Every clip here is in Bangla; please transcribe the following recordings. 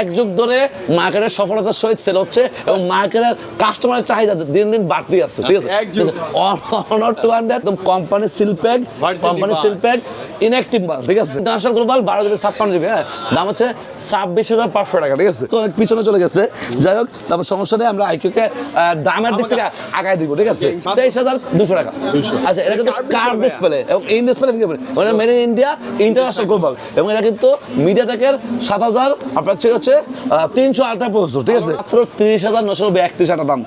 এক যুগ ধরে মার্কেটের সফলতার সহিত সেল হচ্ছে এবং মার্কেটের কাস্টমারের চাহিদা দিন দিন বাড়তি আছে ঠিক আছে। Honor two hundred company seal pack company. Seal pack inactive মাল ঠিক আছে? ইন্টারন্যাশনাল গ্লোবাল বারো জিবি ছাপ্পান্ন জিবি হ্যাঁ? দাম হচ্ছে ছাব্বিশ হাজার পাঁচশো টাকা ঠিক আছে? তো অনেক পিছনে চলে গেছে। যাই হোক তারপর সমস্যা নেই আমরা আইকিউকে দামের দিক থেকে আগায় দিব ঠিক আছে? তেইশ হাজার দুশো টাকা। আচ্ছা এটা কিন্তু কার ডিসপ্লে এবং ইন ডিসপ্লে মানে made in India international global এবং এটা কিন্তু মিডিয়াটেকের সাত হাজার আপনার হচ্ছে হচ্ছে তিনশো আলট্রা প্রসেসর ঠিক আছে? মাত্র তিরিশ হাজার নশো নব্বই একত্রিশ টাকা দাম.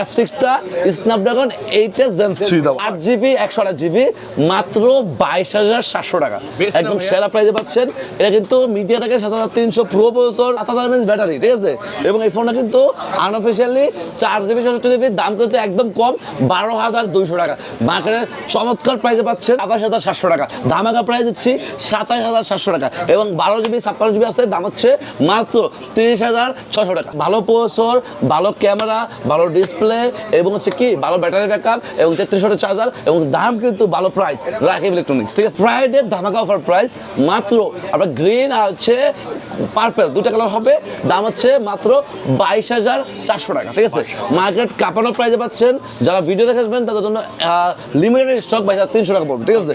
এফ সিক্সটা স্ন্যাপড্রাগন এইট জেন থ্রি দাম আট জিবি একশো আট জিবি মাত্র বাইশ হাজার সাতশো টাকা। একদম সেরা প্রাইজে পাচ্ছেন। এটা কিন্তু মিডিয়াটাকে সাত হাজার তিনশো প্রো প্রসেসর সাত হাজার এমএস ব্যাটারি ঠিক আছে? এবং এই ফোনটা কিন্তু আনঅফিসিয়ালি চার জিবি ষষ্ঠ জিবি দাম কিন্তু একদম কম বারো হাজার দুইশো টাকা। মার্কেটে চমৎকার প্রাইজে পাচ্ছেন আঠাশ হাজার সাতশো টাকা। ধামাকা প্রাইস দিচ্ছি সাতাশ হাজার সাতশো টাকা। এবং বারো জিবি ছাপ্পান্ন জিবি আছে দাম হচ্ছে মাত্র তিরিশ হাজার ছশো টাকা। ভালো প্রসেসর ভালো ক্যামেরা ভালো ডিসপ্লে এবং হচ্ছে কি ভালো ব্যাটারি ব্যাকআপ এবং তেত্রিশ চার্জার এবং দাম কিন্তু ভালো প্রাইস রাখি ইলেকট্রনিক্স ঠিক আছে? ফ্রাইডে ধামাকা অফার প্রাইস মাত্র আপনার গ্রিন আর হচ্ছে পার্পেল দুটা কালার হবে। দাম হচ্ছে মাত্র বাইশ হাজার চারশো টাকা ঠিক আছে? মার্কেট কাঁপানো প্রাইসে পাচ্ছেন। যারা ভিডিও দেখে আসবেন তাদের জন্য লিমিটেড স্টক বাইশ হাজার তিনশো টাকা পড়বে ঠিক আছে?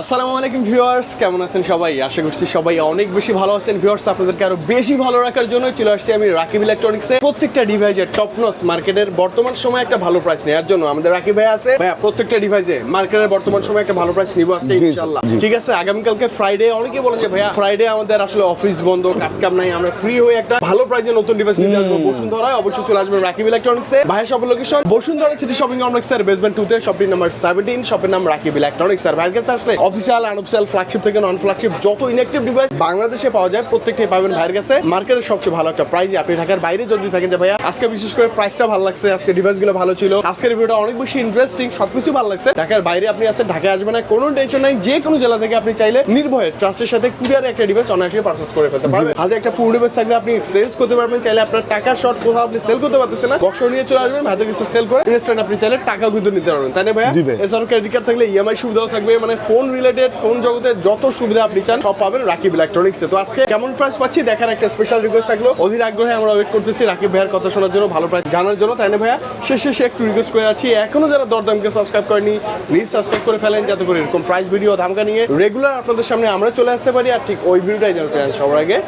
আসসালামু আলাইকুম ভিউয়ার্স কেমন আছেন সবাই? আশা করছি সবাই অনেক বেশি ভালো আছেন। ভিউয়ার্স আপনাদেরকে আরও বেশি ভালো রাখার জন্য চলে আসছি আমি রাকিব ইলেকট্রনিক্সে প্রত্যেকটা ডিভাইসের টপ নস মার্কেটের বর্তমান সময় একটা ভালো প্রাইস নেওয়ার জন্য আমাদের রাকিব ভাই আছে। ভাইয়া প্রত্যেকটা ডিভাইসে মার্কেটের বর্তমান সময় একটা ভালো প্রাইস নিব আজকে ইনশাআল্লাহ। ঠিক আছে? আগামীকালকে ফ্রাইডে অনেকে বলেন যে ভাইয়া ফ্রাইডে আমাদের আসলে অফিস বন্ধ কাজ কাম নাই আমরা ফ্রি হয়ে একটা ভালো প্রাইসে নতুন ডিভাইস নিতে আসব। বসুন্ধরা অবশ্যই চলে আসবেন রাকিব ইলেকট্রনিক্সে ভাইয়ের শপের location Bashundhara city shopping complex এর বেসমেন্ট টু তে শপিং নাম্বার সেভেন্টিন শপের নাম রাকিব ইলেকট্রনিক্স আর ভাইয়ের কাছে আসলে অফিসিয়াল আনঅফিসিয়াল ফ্ল্যাগশিপ থেকে নন ফ্ল্যাগশিপ যত ইনঅ্যাক্টিভ ডিভাইস বাংলাদেশে পাওয়া যায় প্রত্যেকটাই পাবেন ভাইয়ের কাছে। মার্কেটের সবচেয়ে ভালো একটা প্রাইস আপনি ঢাকার বাইরে যদি থাকেন যে ভাইয়া আজকে বিশেষ করে প্রাইসটা ভালো লাগছে আজকে ডিভাইসগুলো ভালো ছিল। আজকের ভিডিওটা অনেক বেশি ইন্টারেস্টিং সবকিছু ভালো লাগছে। ঢাকার বাইরে আপনি আছেন ঢাকায় আসবেন না কোনো টেনশন নাই যে কোনো জেলা থেকে আপনি চাইলে নির্ভয়ে ট্রাস্টের সাথে কুরিয়ারে একটা ডিভাইস অনায়াসে পারচেস করে ফেলতে পারবেন। হাতে একটা পুরো ডিভাইস থাকলে আপনি সেলস করতে পারবেন চাইলে আপনার টাকা শর্ট কোথাও আপনি সেল করতে পারতেছেন না বক্স নিয়ে চলে আসবেন হাতে কিছু সেল করে ইনস্ট্যান্ট আপনি চাইলে টাকা কিন্তু নিতে পারবেন। তাই না ভাইয়া? ভাই। এছাড়াও ক্রেডিট কার্ড থাকলে ইএমআই সুবিধাও থাকবে মানে ফোন রিলেটেড ফোন জগতে যত সুবিধা আপনি চান সব পাবেন রাকিব ইলেকট্রনিক্সে তো আজকে কেমন প্রাইস পাচ্ছি? দেখার একটা স্পেশাল রিকোয়েস্ট থাকল। অধীর আগ্রহে আমরা ওয়েট করতেছি রাকিব ভাইয়ের কথা শোনার জন্য ভালো প্রাইস জানার জন্য। তাই না ভাইয়া? শেষে শেষে একটু রিকোয়েস্ট করে আছি এখনও যারা দরদামকে সাবস্ক্রাইব করেনি প্লিজ সাবস্ক্রাইব করে ফেলেন যাতে করে এরকম প্রাইস ভিডিও ধামকা নিয়ে রেগুলার আপনাদের সামনে আমরা চলে আসতে পারি আর ঠিক ওই ভিডিওটাই জানতে চান সবার আগে।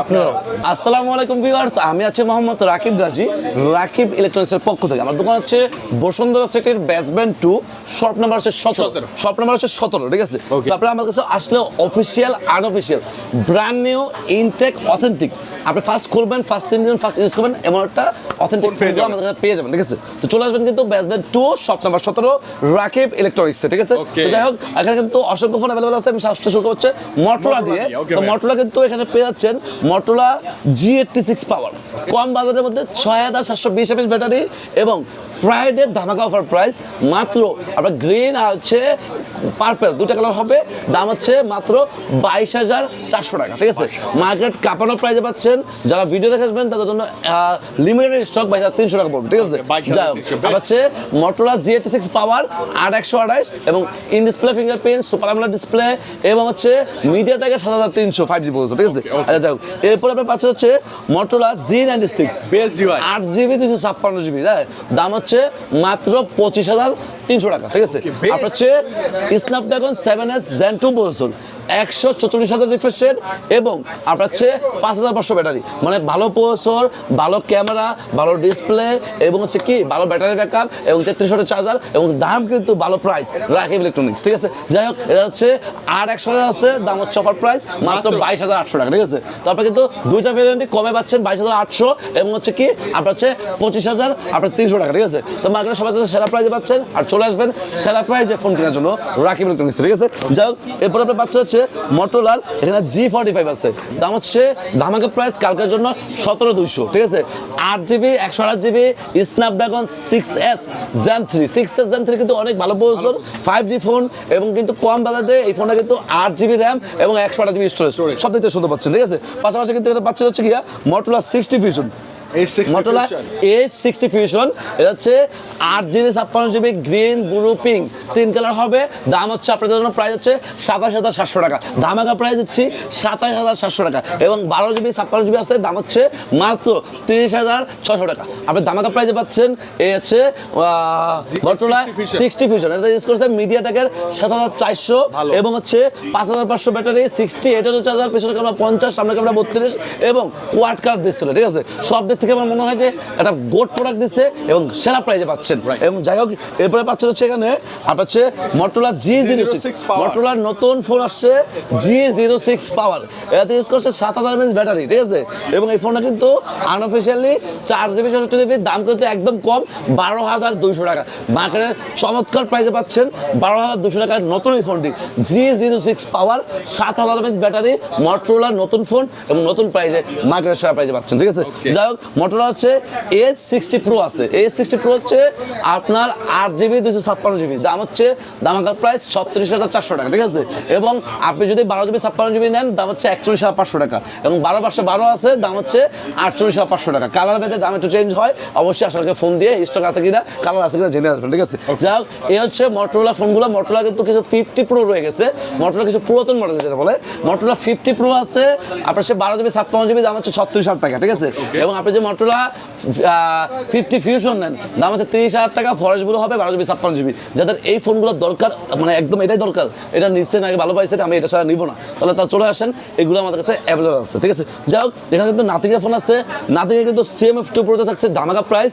আপনারাও। আসসালামু আলাইকুম ভিউয়ার্স আমি আছি মোহাম্মদ রাকিব গাজী রাকিব ইলেকট্রনিক্সের পক্ষ থেকে। আমার দোকান হচ্ছে বসুন্ধরা সিটির বেসমেন্ট টু শপ নাম্বার হচ্ছে সতেরো। শপ নাম্বার হচ্ছে সতেরো ঠিক আছে? তারপরে আমার কাছে আসলে official unofficial brand new intact authentic আপনি ফার্স্ট করবেন ফার্স্ট সিম দিবেন ফার্স্ট ইউজ করবেন এমন একটা অথেন্টিক পেয়ে আমাদের কাছে পেয়ে যাবেন ঠিক আছে? তো চলে আসবেন কিন্তু বেসমেন্ট টু শপ নাম্বার সতেরো রাকিব ইলেকট্রনিক্সে ঠিক আছে? তো যাই হোক এখানে কিন্তু অসংখ্য ফোন অ্যাভেলেবল আছে আমি সাতটা শুরু হচ্ছে মটোলা দিয়ে তো। মটোলা কিন্তু এখানে পেয়ে যাচ্ছেন মটোলা জি এইটটি সিক্স পাওয়ার কম বাজারের মধ্যে ছয় হাজার সাতশো বিশ এমএস ব্যাটারি এবং ফ্রাইডে ধামাকা অফার প্রাইস মাত্র আপনার গ্রিন আর হচ্ছে পার্পেল দুটা কালার হবে। দাম হচ্ছে মাত্র বাইশ হাজার চারশো টাকা ঠিক আছে? মার্কেট কাঁপানো প্রাইসে পাচ্ছেন যারা ভিডিও দেখে আসবেন তাদের জন্য লিমিটেড স্টক বাইশ হাজার তিনশো টাকা পড়বে ঠিক আছে? যাই হোক হচ্ছে Motorola G eighty six power আট একশো আঠাইশ এবং in display fingerprint super AMOLED display এবং হচ্ছে মিডিয়া টাইগার সাত হাজার তিনশো ফাইভ জি বলছে ঠিক আছে. আচ্ছা যাই হোক এরপরে আপনার পাচ্ছে হচ্ছে মটোলা জি নাইনটি সিক্স আট জিবি দুশো ছাপ্পান্ন জিবি তাই দাম হচ্ছে মাত্র পঁচিশ হাজার তিনশো টাকা ঠিক আছে? আপনার হচ্ছে Snapdragon seven s gen two বলছেন একশো চল্লিশ হাজার রিফ্রেশ এবং আপনার হচ্ছে পাঁচ হাজার পাঁচশো ব্যাটারি। মানে ভালো প্রসেসর ভালো ক্যামেরা ভালো ডিসপ্লে এবং হচ্ছে কি ভালো ব্যাটারি ব্যাকআপ এবং তেত্রিশ ওয়াটের চার্জার এবং দাম কিন্তু ভালো প্রাইস রাকিব ইলেকট্রনিক্স ঠিক আছে? যাই হোক এটা হচ্ছে আর একশো টাকা আছে দাম হচ্ছে অফার প্রাইস মাত্র। বাইশ হাজার আটশো টাকা ঠিক আছে? তো আপনি কিন্তু দুইটা ভেরিয়েন্টই কমে পাচ্ছেন বাইশ হাজার আটশো এবং হচ্ছে কি আপনার হচ্ছে পঁচিশ হাজার আপনার তিনশো টাকা ঠিক আছে? তো মার্কেটে সবাই সেরা প্রাইজে পাচ্ছেন আর চলে আসবেন সেরা প্রাইজে ফোন কেনার জন্য। রাকিব ইলেকট্রনিক্স ঠিক আছে? যাই এরপর আপনার বাচ্চা হচ্ছে মোটরলার এখানে জি ফর্টি ফাইভ আছে। দাম হচ্ছে ধামাকা প্রাইস কালকের জন্য সতেরো দুইশো, ঠিক আছে? আট জিবি একশো আট GB Snapdragon six s gen three six s gen three কিন্তু অনেক ভালো প্রসেসর ফাইভ জি ফোন এবং কিন্তু কম বাজারে এই ফোনটা কিন্তু আট জিবি র্যাম এবং একশো আট জিবি স্টোরেজ সব দিকতে শুনতে পাচ্ছেন, ঠিক আছে? পাশাপাশি কিন্তু এটা পাচ্ছেন হচ্ছে গিয়া Motorola sixty H60 Motorola H sixty fusion এটা হচ্ছে আট জিবি ছাপ্পান্ন জিবি গ্রিন ব্লু পিঙ্ক তিন কালার হবে। দাম হচ্ছে আপনাদের জন্য প্রাইস হচ্ছে সাতাশ হাজার সাতশো টাকা। ধামাকা প্রাইস দিচ্ছি সাতাশ হাজার সাতশো টাকা। এবং বারো জিবি ছাপ্পান্ন জিবি আছে দাম হচ্ছে মাত্র তিরিশ হাজার ছশো টাকা। আপনি ধামাকা প্রাইসে পাচ্ছেন এই হচ্ছে মোটরলা সিক্সটি ফিউশন এটা ইউজ করছে মিডিয়াটেকের সাত হাজার চারশো এবং হচ্ছে পাঁচ হাজার পাঁচশো ব্যাটারি সিক্সটি এটার হচ্ছে হাজার পেছনে ক্যামেরা পঞ্চাশ সামনে ক্যামেরা বত্রিশ এবং কোয়াড কার ডিসপ্লে ঠিক আছে? সব থেকে আমার মনে হয় যে একটা গোড প্রোডাক্ট দিচ্ছে এবং সেরা প্রাইজে পাচ্ছেন। এবং যাই হোক এরপরে পাচ্ছেন হচ্ছে এখানে আপনার হচ্ছে মটোলা জি জিরো সিক্স। মটোলার নতুন ফোন আসছে জি জিরো সিক্স পাওয়ার এটাতে ইউজ করছে সাত হাজার এমএস ব্যাটারি ঠিক আছে? এবং এই ফোনটা কিন্তু আনঅফিসিয়ালি চার জিবি ষষ্ঠ জিবি দাম কিন্তু একদম কম বারো হাজার দুইশো টাকা। মার্কেটের চমৎকার প্রাইসে পাচ্ছেন বারো হাজার দুশো টাকার নতুন এই ফোনটি জি জিরো সিক্স পাওয়ার সাত হাজার এমএস ব্যাটারি মটোলার নতুন ফোন এবং নতুন প্রাইসে মার্কেটের সেরা প্রাইসে পাচ্ছেন ঠিক আছে? যাই হোক মটোলা হচ্ছে এইচ সিক্সটি প্রো আছে। এইচ সিক্সটি প্রো হচ্ছে আপনার আট জিবি দুশো ছাপ্পান্ন জিবি দাম হচ্ছে দামাকার প্রাইস ছত্রিশ হাজার চারশো টাকা ঠিক আছে? এবং আপনি যদি বারো জিবি ছাপ্পান্ন জিবি নেন দাম হচ্ছে একচল্লিশ হাজার পাঁচশো টাকা। এবং বারো পাঁচশো বারো আছে দাম হচ্ছে আটচল্লিশ হাজার পাঁচশো টাকা। কালার ভেদে দাম একটু চেঞ্জ হয় অবশ্যই আসলে ফোন দিয়ে স্টক আছে কিনা কালার আছে কিনা জেনে আসবেন ঠিক আছে? যাই হোক এই হচ্ছে মটোলা ফোনগুলো মটোলা কিন্তু কিছু ফিফটি প্রো রয়ে গেছে মটোলা কিছু পুরাতন মডেল যেটা বলে। মটোলা ফিফটি প্রো আছে আপনার সে বারো জিবি ছাপ্পান্ন জিবি দাম হচ্ছে ছত্রিশ হাজার টাকা ঠিক আছে? এবং আপনি যে মটোলা ফিফটি ফিউশন নেন দাম হচ্ছে তিরিশ হাজার টাকা ফরেস্টগুলো হবে বারো জিবি ছাপ্পান্ন জিবি যাদের এই ফোনগুলো দরকার মানে একদম এটাই দরকার এটা নিচ্ছেন আগে ভালো পাইছেন আমি এটা ছাড়া নিব না। তাহলে তারা চলে আসেন এগুলো আমাদের কাছে অ্যাভেলেবল আছে ঠিক আছে? যাই হোক এখানে কিন্তু নাথিংয়ের ফোন আছে। নাথিংয়ের কিন্তু সিএমএফ টু প্রোতে থাকছে দামাকা প্রাইস।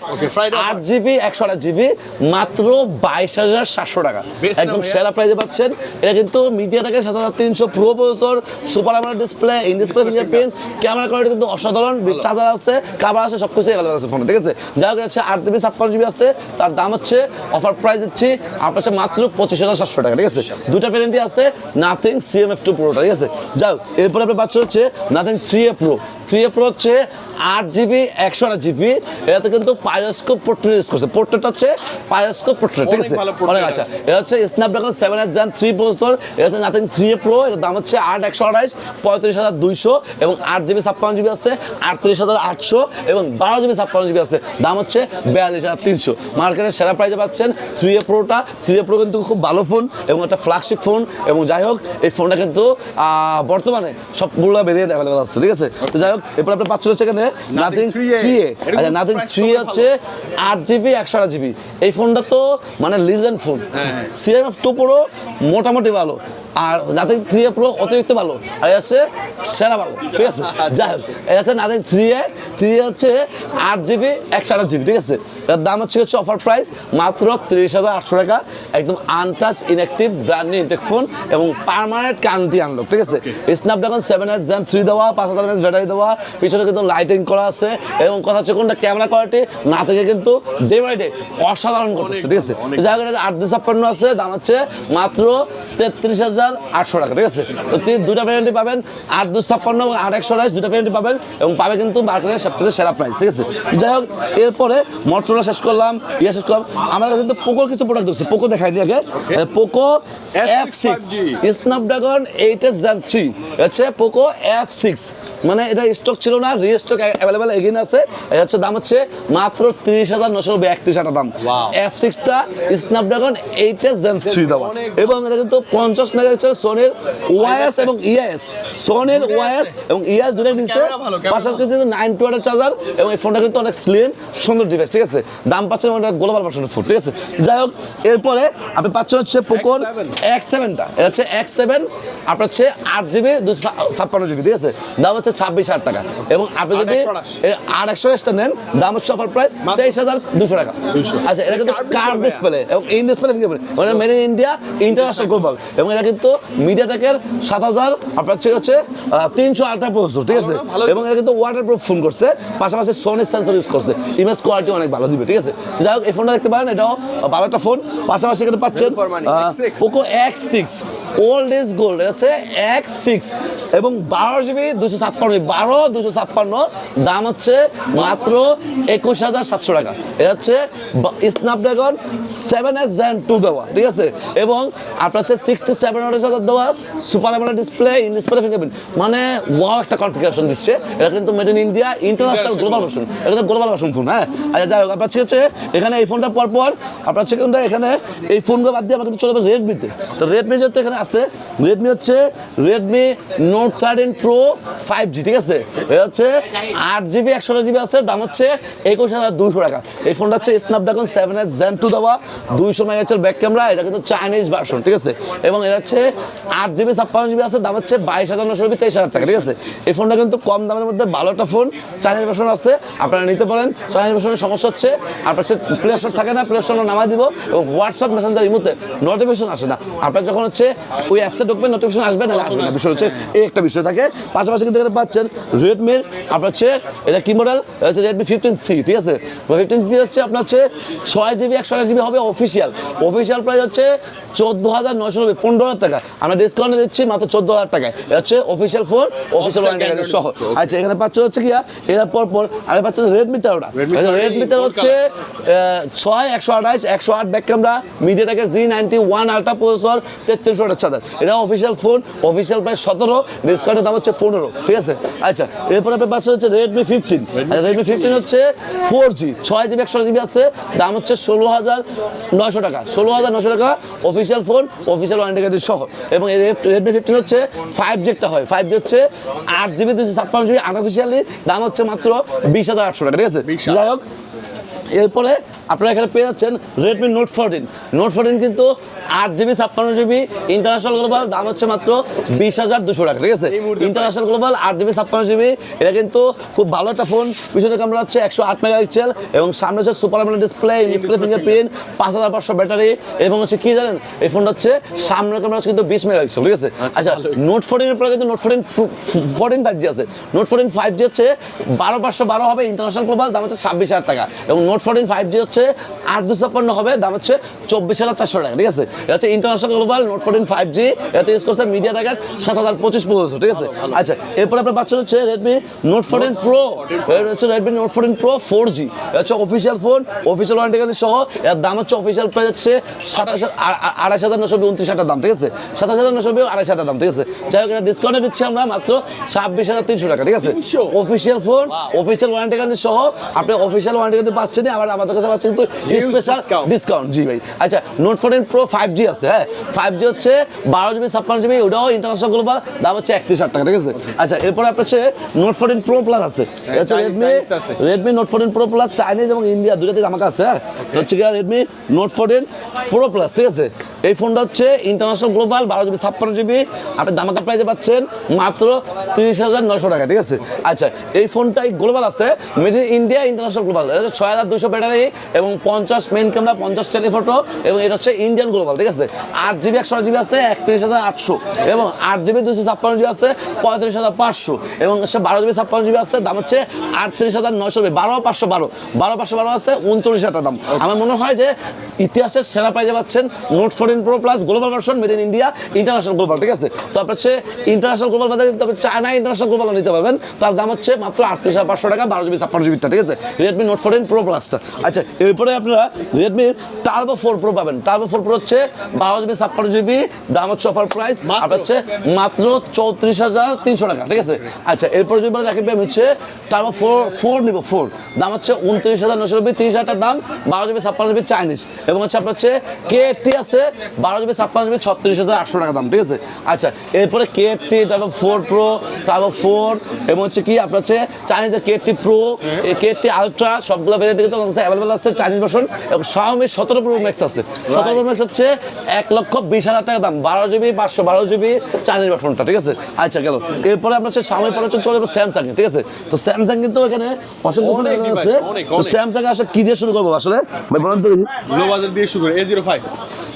আট জিবি একশো আট জিবি মাত্র বাইশ হাজার সাতশো টাকা। একদম সেরা প্রাইসে পাচ্ছেন। এটা কিন্তু মিডিয়া থেকে সাত হাজার তিনশো প্রো প্রসেসর সুপার আমার display in display fingerprint camera quality কিন্তু অসাধারণ চার্জার আছে কাভার আছে সব কিছুই অ্যাভেলেবল আছে ফোনে ঠিক আছে? যাই হোক হচ্ছে আট জিবি ছাপ্পান্ন জিবি আছে তার দাম হচ্ছে অফার প্রাইস দিচ্ছি আপনার কাছে মাত্র পঁচিশ হাজার সাতশো টাকা ঠিক আছে? দুটা প্যারেন্টি আছে নাথিং সিএমএফ টু প্রোটা ঠিক আছে? যাই হোক এরপরে আপনি পাচ্ছেন হচ্ছে Nothing three a pro three a pro হচ্ছে আট জিবি একশো আট জিবি এটাতে কিন্তু পায়োস্কোপ পোর্ট্রেট ইউজ করছে। পোর্ট্রেট হচ্ছে পায়োস্কোপ পোর্ট্রেট ঠিক আছে? অনেক আচ্ছা। এটা হচ্ছে Snapdragon seven eight gen three processor এটা হচ্ছে নাথিং থ্রি এ প্রো এর দাম হচ্ছে আট একশো আঠাইশ পঁয়ত্রিশ হাজার দুইশো এবং আট জিবি ছাপ্পান্ন জিবি আছে আটত্রিশ হাজার আটশো এবং বারো জিবি ছাপ্পান্ন জিবি আছে। দাম হচ্ছে বিয়াল্লিশ হাজার তিনশো। মার্কেটের সেরা প্রাইজে পাচ্ছেন থ্রি এ প্রোটা থ্রি এ প্রো কিন্তু খুব ভালো ফোন এবং একটা ফ্ল্যাগশিপ ফোন এবং যাই হোক এই ফোনটা কিন্তু বর্তমানে সবগুলো বেরিয়ে অ্যাভেলেবেল আছে ঠিক আছে? তো যাই হোক এরপর আপনি পাচ্ছেন হচ্ছে এখানে নাথিং 3A থ্রি এ আচ্ছা নাথিং থ্রি হচ্ছে আট জিবি একশো আট জিবি। এই ফোনটা তো মানে legend phone CMF two pro মোটামুটি ভালো। আর নাথিং থ্রি এ প্রো অতিরিক্ত ভালো। আর হচ্ছে সেরা ভালো ঠিক আছে? যাই হোক এটা হচ্ছে নাথিং থ্রি এ থ্রি হচ্ছে আট জিবি একশো আট জিবি ঠিক আছে? এটার দাম হচ্ছে হচ্ছে অফার প্রাইস মাত্র তিরিশ হাজার আটশো টাকা। একদম untouch inactive brand new intake phone এবং পারমানেন্ট কান্তি আনলক ঠিক আছে? Snapdragon seven eight gen three দেওয়া পাঁচ হাজার এমএস ব্যাটারি দেওয়া পিছনে কিন্তু লাইটিং করা আছে এবং কথা হচ্ছে কোনটা? ক্যামেরা কোয়ালিটি না থেকে কিন্তু ডে বাই ডে অসাধারণ করতেছে ঠিক আছে? যাই হোক আট দুই ছাপ্পান্ন আছে দাম হচ্ছে মাত্র তেত্রিশ হাজার আটশো টাকা ঠিক আছে? তো তিন দুটা ভ্যারেন্টি পাবেন আট দুই ছাপ্পান্ন এবং আট একশো আঠাশ দুটা ভ্যারেন্টি পাবেন এবং পাবে কিন্তু মার্কেটের সবচেয়ে সেরা প্রাইস ঠিক আছে? যাই হোক এরপরে মোটরোলা শেষ করলাম ইয়ে শেষ করলাম। আমাদের কাছে কিন্তু পোকোর কিছু প্রোডাক্ট দেখছি পোকো দেখাই দিই আগে। Poco F six Snapdragon eight s gen three হচ্ছে পোকো এফ সিক্স মানে এটা স্টক ছিল না রি স্টক অ্যাভেলেবেল এগিন আছে। এটা হচ্ছে দাম হচ্ছে মাত্র তিরিশ হাজার নশো একত্রিশ হাজার দাম। F সিক্সটা Snapdragon eight s gen three দেওয়া। এবং এটা কিন্তু পঞ্চাশ মেগাপিক্সেল সোনির ওয়াইএস এবং ইএস। সোনির ওয়াইএস এবং ইএস দুটো দিচ্ছে পাশাপাশি কিন্তু নাইন টু চার্জার এবং এই ফোনটা কিন্তু অনেক স্লিম সুন্দর ডিভাইস ঠিক আছে? দাম পাচ্ছেন গ্লোবাল ভার্সনের ফোন ঠিক আছে? যাই হোক এরপরে আপনি পাচ্ছেন হচ্ছে পোকোর এক্স সেভেনটা এটা হচ্ছে এক্স সেভেন আপনার হচ্ছে আট জিবি দুশো ছাপ্পান্ন জিবি ঠিক আছে? দাম হচ্ছে ছাব্বিশ হাজার টাকা। এবং আপনি যদি 828 এ আট একশো এক্সটা নেন দাম হচ্ছে অফার প্রাইস তেইশ হাজার দুশো টাকা। 200 আচ্ছা এটা কিন্তু ভাইয়া। ডিসপ্লে এবং ইন ডিসপ্লে ফিঙ্গারপ্রিন্ট মানে made in India international global এবং এটা কিন্তু মিডিয়াটেকের সাত হাজার আপনার হচ্ছে হচ্ছে তিনশো প্রসেসর ঠিক আছে? এবং এটা কিন্তু ওয়াটার প্রুফ ফোন করছে পাশাপাশি সোনি সেন্সর ইউজ করছে। ইমেজ কোয়ালিটি অনেক ভালো দিবে ঠিক আছে? যাই হোক এই ফোনটা দেখতে পারেন এটাও ভালো একটা ফোন পাশাপাশি এখানে পাচ্ছেন Value for money, X6 Poco X six old is gold হচ্ছে এক্স সিক্স এবং বারো জিবি দুশো ছাপ্পান্ন বারো দুশো ছাপ্পান্ন দাম হচ্ছে মাত্র একুশ হাজার সাতশো টাকা। এটা হচ্ছে Snapdragon seven s gen two দেওয়া ঠিক আছে? এবং আপনার হচ্ছে সিক্সটি সেভেন পনেরো হাজার দেওয়া super AMOLED display in display fingerprint মানে ওয়াও একটা কনফিগারেশন দিচ্ছে। এটা কিন্তু made in India international global version এটা কিন্তু গ্লোবাল ভার্সন ফোন হ্যাঁ? আচ্ছা যাই হোক আপনার হচ্ছে এখানে এই ফোনটা আপনার হচ্ছে কিন্তু এখানে এই ফোনগুলো বাদ দিয়ে আমরা কিন্তু চলে যাব রেডমিতে তো। রেডমি যেহেতু এখানে আছে রেডমি হচ্ছে Redmi note thirteen pro five G ঠিক আছে? এটা হচ্ছে আট জিবি একশো জিবি আছে দাম হচ্ছে একুশ হাজার দুশো টাকা। এই ফোনটা হচ্ছে Snapdragon seven s gen two দেওয়া দুইশো মেগাপিক্সেল ব্যাক ক্যামেরা এটা কিন্তু চাইনিজ ভার্সন ঠিক আছে? এবং এটা হচ্ছে আট জিবি ছাপ্পান্ন জিবি আছে, দাম হচ্ছে বাইশ হাজার নশো তেইশ হাজার টাকা, ঠিক আছে? এই ফোনটা কিন্তু কম দামের মধ্যে ভালো একটা ফোন চাইনিজ ভার্সন আছে, আপনারা নিতে পারেন। চাইনিজ ভার্সনের সমস্যা হচ্ছে, আপনার সে প্লে স্টোর থাকে না প্লে স্টোর নামাই দিব এবং হোয়াটসঅ্যাপ মেসেঞ্জার ইমুতে নোটিফিকেশন আসে না। আপনার যখন হচ্ছে ওই অ্যাপসে ঢুকবেন নোটিফিকেশন আসবে না আসবে না। বিষয় হচ্ছে, এই একটা বিষয় থাকে। পাশাপাশি কিন্তু এখানে পাচ্ছেন রেডমির আপনার হচ্ছে, এটা কি মডেল হচ্ছে রেডমি ফিফটিন সি ঠিক আছে? ফিফটিন সি হচ্ছে আপনার হচ্ছে ছয় জিবি একশো জিবি হবে অফিসিয়াল অফিসিয়াল প্রাইস হচ্ছে চোদ্দ হাজার নয়শো নব্বই, পনেরো হাজার টাকা। আমরা ডিসকাউন্টে দিচ্ছি মাত্র চোদ্দ হাজার টাকায়। এটা হচ্ছে অফিসিয়াল ফোন অফিসিয়াল ওয়ারেন্টি সহ। আচ্ছা এখানে পাচ্ছেন হচ্ছে কি এর পর পর আরে পাচ্ছেন রেডমি তেরোটা। রেডমি তেরো হচ্ছে ছয় একশো আঠাশ একশো আট back camera মিডিয়াটেকের G ninety one ultra processor তেত্রিশ চার্জার এটা অফিসিয়াল ফোন অফিসিয়াল প্রাইস সতেরো ডিসকাউন্টের দাম হচ্ছে পনেরো ঠিক আছে? আচ্ছা এরপর আপনার পাচ্ছেন হচ্ছে রেডমি ফিফটিন রেডমি ফিফটিন হচ্ছে ফোর জি ছয় জিবি একশো জিবি আছে দাম হচ্ছে ষোলো হাজার নয়শো টাকা। ষোলো হাজার নশো টাকা অফিসিয়াল ফোন অফিসিয়াল ওয়ারেন্টি সহ। এবং রেডমি ফিফটিন হচ্ছে ফাইভ জি একটা হয়। ফাইভ জি হচ্ছে আট জিবি দুশো ছাপ্পান্ন জিবি আনঅফিসিয়ালি দাম হচ্ছে মাত্র বিশ হাজার আটশো টাকা ঠিক আছে? যাই হোক এরপরে আপনারা এখানে পেয়ে যাচ্ছেন Redmi note fourteen note fourteen কিন্তু আট জিবি ছাপ্পান্ন জিবি ইন্টারন্যাশনাল গ্লোবাল দাম হচ্ছে মাত্র বিশ হাজার দুশো টাকা ঠিক আছে? ইন্টারন্যাশনাল গ্লোবাল আট জিবি ছাপ্পান্ন জিবি এটা কিন্তু খুব ভালো একটা ফোন পিছনে ক্যামেরা হচ্ছে একশো আট মেগা মেগাপিক্সেল এবং সামনে হচ্ছে super AMOLED display display fingerprint পাঁচ হাজার পাঁচশো ব্যাটারি এবং হচ্ছে কি জানেন এই ফোনটা হচ্ছে সামনের ক্যামেরা হচ্ছে কিন্তু বিশ মেগাপিক্সেল ঠিক আছে? আচ্ছা নোট ফোরটিনের পরে কিন্তু note fourteen fourteen five G আছে। নোট ফোরটিন ফাইভ জি হচ্ছে বারো পাঁচশো বারো হবে ইন্টারন্যাশনাল গ্লোবাল দাম হচ্ছে ছাব্বিশ হাজার টাকা। এবং নোট ফোরটিন ফাইভ জি হচ্ছে আট দুশো ছাপ্পান্ন হবে দাম হচ্ছে চব্বিশ হাজার চারশো টাকা ঠিক আছে? এটা হচ্ছে international global note fourteen five G এতে ইউজ করছে মিডিয়া টাকার সাত হাজার পঁচিশ প্রসেসর ঠিক আছে? আচ্ছা এরপরে আপনার পাচ্ছেন হচ্ছে রেডমি নোট ফোরটিন প্রো হচ্ছে Redmi note fourteen pro four G এটা হচ্ছে official phone official warranty card সহ এর দাম হচ্ছে অফিসিয়াল প্রাইস হচ্ছে সাতাশ আড়াইশ হাজার নশো উনত্রিশ হাজার দাম ঠিক আছে? সাতাশ হাজার নশো আড়াইশ হাজার দাম ঠিক আছে? যাই হোক এটা ডিসকাউন্টে দিচ্ছি আমরা মাত্র ছাব্বিশ হাজার তিনশো টাকা ঠিক আছে? Official phone official warranty card সহ আপনি অফিসিয়াল ওয়ারেন্টি কার্ড পাচ্ছেন আবার আমাদের কাছে পাচ্ছেন কিন্তু স্পেশাল ডিসকাউন্ট জি ভাই। আচ্ছা note fourteen pro five G আছে হ্যাঁ? ফাইভ জি হচ্ছে বারো জিবি ছাপ্পান্ন জিবি ওটাও ইন্টারন্যাশনাল গ্লোবাল দাম হচ্ছে একত্রিশ হাজার টাকা ঠিক আছে? আচ্ছা এরপরে আপনার হচ্ছে নোট ফোরটিন প্রো প্লাস আছে। হচ্ছে Redmi Redmi note fourteen pro plus Chinese এবং ইন্ডিয়া দুটাতে আমাকে আছে হ্যাঁ? হচ্ছে কি Redmi note fourteen pro plus ঠিক আছে? এই ফোনটা হচ্ছে ইন্টারন্যাশনাল গ্লোবাল বারো জিবি ছাপ্পান্ন জিবি আপনি দামাকা প্রাইসে পাচ্ছেন মাত্র তিরিশ হাজার নশো টাকা ঠিক আছে? আচ্ছা এই ফোনটাই গ্লোবাল আছে made in India international global ছয় হাজার দুশো ব্যাটারি এবং পঞ্চাশ মেন ক্যামেরা পঞ্চাশ টেলিফটো এবং এটা হচ্ছে ইন্ডিয়ান গ্লোবাল ঠিক আছে? আট জিবি একশো জিবি আছে একত্রিশ হাজার আটশো। এবং আট জিবি দুশো ছাপ্পান্ন জিবি আছে পঁয়ত্রিশ হাজার পাঁচশো। এবং হচ্ছে বারো জিবি ছাপ্পান্ন জিবি আছে দাম হচ্ছে আটত্রিশ হাজার নয়শো বারো পাঁচশো বারো। বারো পাঁচশো বারো আছে উনচল্লিশ হাজার দাম। আমার মনে হয় যে ইতিহাসের সেরা প্রাইজে পাচ্ছেন note fourteen pro plus global version made in India international global ঠিক আছে? তো আপনার হচ্ছে ইন্টারন্যাশনাল গ্লোবাল বাদে আপনি চায়না ইন্টারন্যাশনাল গ্লোবাল নিতে পারবেন। তার দাম হচ্ছে মাত্র আটত্রিশ হাজার পাঁচশো টাকা বারো জিবি ছাপ্পান্ন জিবিটা ঠিক আছে? রেডমি নোট ফোরটিন প্রো প্লাসটা আচ্ছা এরপরে আপনারা রেডমি টার্বো ফোর প্রো পাবেন। টার্বো ফোর প্রো হচ্ছে বারো জিবি ছাপ্পান্ন জিবি দাম হচ্ছে অফার প্রাইস? আপনার হচ্ছে মাত্র চৌত্রিশ হাজার তিনশো টাকা ঠিক আছে? আচ্ছা এরপরে যদি বলে রাখি আমি হচ্ছে টার্বো ফোর ফোর নিব ফোর দাম হচ্ছে উনত্রিশ হাজার নশো নব্বই তিরিশ হাজার দাম বারো জিবি ছাপ্পান্ন জিবি চাইনিজ এবং হচ্ছে আপনার হচ্ছে কে টি আছে বারো জিবি ছাপ্পান্ন জিবি ছত্রিশ হাজার আটশো টাকা দাম ঠিক আছে? আচ্ছা এরপরে K T turbo four pro turbo four এবং হচ্ছে কি আপনার হচ্ছে চাইনিজের K T pro K T ultra সবগুলো ভ্যারাইটি কিন্তু অ্যাভেলেবেল আছে। চাইনিজ ভার্সন এবং শাওমি সতেরো প্রো ম্যাক্স আছে। সতেরো প্রো ম্যাক্স হচ্ছে এক লক্ষ বিশ হাজার টাকা দাম বারো জিবি পাঁচশো বারো জিবি চাইনিজ ভার্সনটা ঠিক আছে? আচ্ছা গেল। এরপরে আপনার হচ্ছে শাওমি পরে হচ্ছে চলে স্যামসাং ঠিক আছে? তো স্যামসাং কিন্তু এখানে অসংখ্য আছে। তো স্যামসাং আসলে কি দিয়ে শুরু করব আসলে? ভাই বলেন তো লো দিয়ে শুরু করে এ জিরো ফাইভ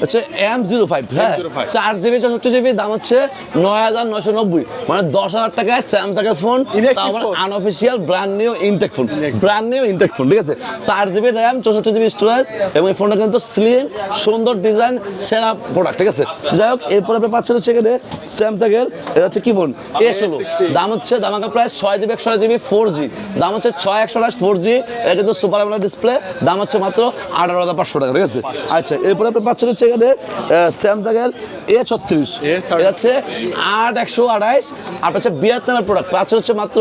হচ্ছে এম জিরো ফাইভ হ্যাঁ? চার জিবি চৌষট্টি জিবি দাম হচ্ছে নয় হাজার নয়শো নব্বই। মানে দশ হাজার টাকায় স্যামসাং এর ফোন তারপর। Unofficial brand new intake phone brand new intake phone ঠিক আছে? চার জিবি র্যাম চৌষট্টি জিবি স্টোরেজ এবং এই ফোনটা কিন্তু স্লিম সুন্দর ডিজাইন সেরা প্রোডাক্ট ঠিক আছে? যাই হোক এরপর আপনি পাচ্ছেন হচ্ছে এখানে স্যামসাংয়ের এটা হচ্ছে কি ফোন এ ষোলো। দাম হচ্ছে দামাকা প্রায় ছয় জিবি একশো জিবি ফোর জি দাম হচ্ছে ছয় একশো আঠাশ ফোর জি এটা কিন্তু সুপার আমলা ডিসপ্লে দাম হচ্ছে মাত্র আঠারো হাজার পাঁচশো টাকা ঠিক আছে? আচ্ছা এরপরে আপনি পাচ্ছেন হচ্ছে এখানে স্যামসাংয়ের এ ছত্রিশ। এটা হচ্ছে আট একশো আঠাইশ আর হচ্ছে ভিয়েতনামের প্রোডাক্ট পাচ্ছেন হচ্ছে মাত্র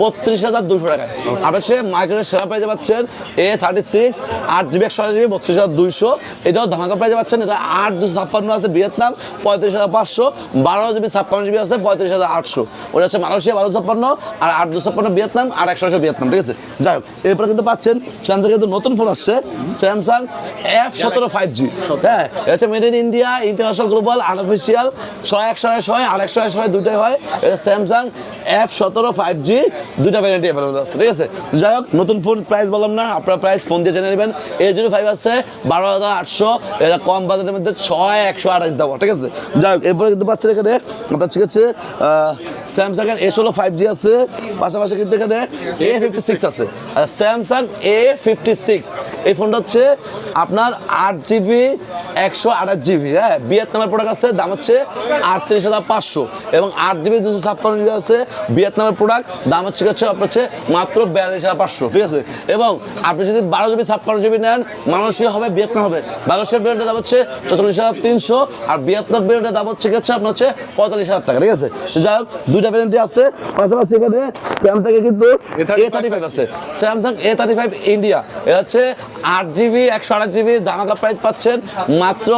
বত্রিশ হাজার দুশো টাকা। আর হচ্ছে মার্কেটের সেরা প্রাইজে পাচ্ছেন এ থার্টি সিক্স আট জিবি একশো জিবি বত্রিশ হাজার দুইশো। এটাও ধামাকা প্রাইজে পাচ্ছেন এটা আট দুশো ছাপ্পান্ন আছে ভিয়েতনাম পঁয়ত্রিশ হাজার পাঁচশো। বারো জিবি ছাপ্পান্ন জিবি আছে পঁয়ত্রিশ হাজার আটশো। ওটা হচ্ছে মালয়েশিয়া বারো ছাপ্পান্ন আর আট দুশো ছাপ্পান্ন ভিয়েতনাম আর একশো একশো ভিয়েতনাম ঠিক আছে? যাই হোক এরপরে কিন্তু পাচ্ছেন স্যামসাং কিন্তু নতুন ফোন আসছে স্যামসাং এফ সতেরো ফাইভ জি হ্যাঁ এটা হচ্ছে made in India international global unofficial ছয় একশো একশো হয় আর একশো একশো হয় দুটোই হয়। এটা স্যামসাং এফ সতেরো ফাইভ জি দুটা ভ্যারাইটি অ্যাভেলেবল আছে ঠিক আছে? যাই হোক নতুন ফোন প্রাইস বললাম না আপনার প্রাইস ফোন দিয়ে জেনে নেবেন। এ জিরো ফাইভ আছে, বারো হাজার আটশো। এটা কম বাজেটের মধ্যে ছয় একশো আঠাশ দেবো, ঠিক আছে? যাই হোক, এরপরে কিন্তু পাচ্ছেন এখানে, আপনার ঠিক আছে স্যামসাং এর এ ষোলো ফাইভ জি আছে, পাশাপাশি কিন্তু এখানে এ ফিফটি সিক্স আছে। স্যামসাং এ ফিফটি সিক্স এই ফোনটা হচ্ছে আপনার আট জিবি একশো আঠাশ জিবি হ্যাঁ? ভিয়েতনামের প্রোডাক্ট আছে, দাম হচ্ছে আটত্রিশ হাজার পাঁচশো। এবং আট জিবি দুশো ছাপ্পান্ন জিবি আছে ভিয়েতনামের প্রোডাক্ট দাম হচ্ছে হচ্ছে, আপনার হচ্ছে মাত্র বিয়াল্লিশ হাজার পাঁচশো, ঠিক আছে? এবং আপনি যদি বারো জিবি ছাপ্পান্ন জিবি নেন মালয়েশিয়া হবে ভিয়েতনাম হবে। মালয়েশিয়ার বিরিয়ানির দাম হচ্ছে চল্লিশ হাজার তিনশো আর ভিয়েতনাম বিরিয়ানির দাম হচ্ছে হচ্ছে আপনার হচ্ছে পঁয়তাল্লিশ হাজার টাকা ঠিক আছে? যাই হোক দুইটা ভ্যারেন্টি আছে পাশাপাশি এখানে স্যামসাং কিন্তু এ থার্টি ফাইভ আছে। Samsung A thirty five India এটা হচ্ছে আট জিবি একশো আঠাশ জিবি দামাকা প্রাইস পাচ্ছেন মাত্র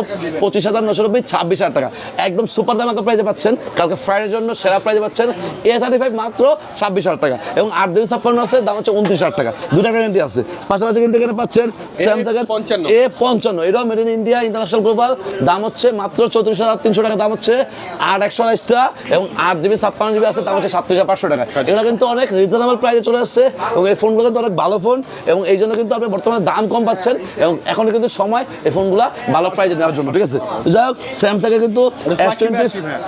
পঁচিশ হাজার নশো নব্বই ছাব্বিশ হাজার টাকা। একদম সুপার দামাকা প্রাইসে পাচ্ছেন কালকে ফ্রাইডের জন্য সেরা প্রাইসে পাচ্ছেন এ থার্টি ফাইভ মাত্র ছাব্বিশ হাজার টাকা এবং আট জিবি ছাপ্পান্ন আছে দাম হচ্ছে উনত্রিশ হাজার টাকা। দুটা ভ্যারেন্টি আছে। পাশাপাশি কিন্তু এখানে পাচ্ছেন স্যামসাং এর এ পঞ্চান্ন। এটাও made in India international global দাম হচ্ছে মাত্র চৌত্রিশ হাজার তিনশো টাকা। দাম হচ্ছে আট একশো আড়াইশটা এবং আট জিবি ছাপ্পান্ন জিবি আছে। দাম হচ্ছে সাতত্রিশ হাজার পাঁচশো টাকা। এগুলো কিন্তু অনেক রিজনেবল প্রাইসে চলে আসছে এবং এই ফোনগুলো কিন্তু অনেক ভালো ফোন এবং এই জন্য কিন্তু আপনি বর্তমানে দাম কম পাচ্ছেন এবং এখন কিন্তু সময় এই ফোনগুলো ভালো প্রাইসে নেওয়ার জন্য ঠিক আছে? যাই হোক স্যামসাং এর কিন্তু এস টোয়েন্টি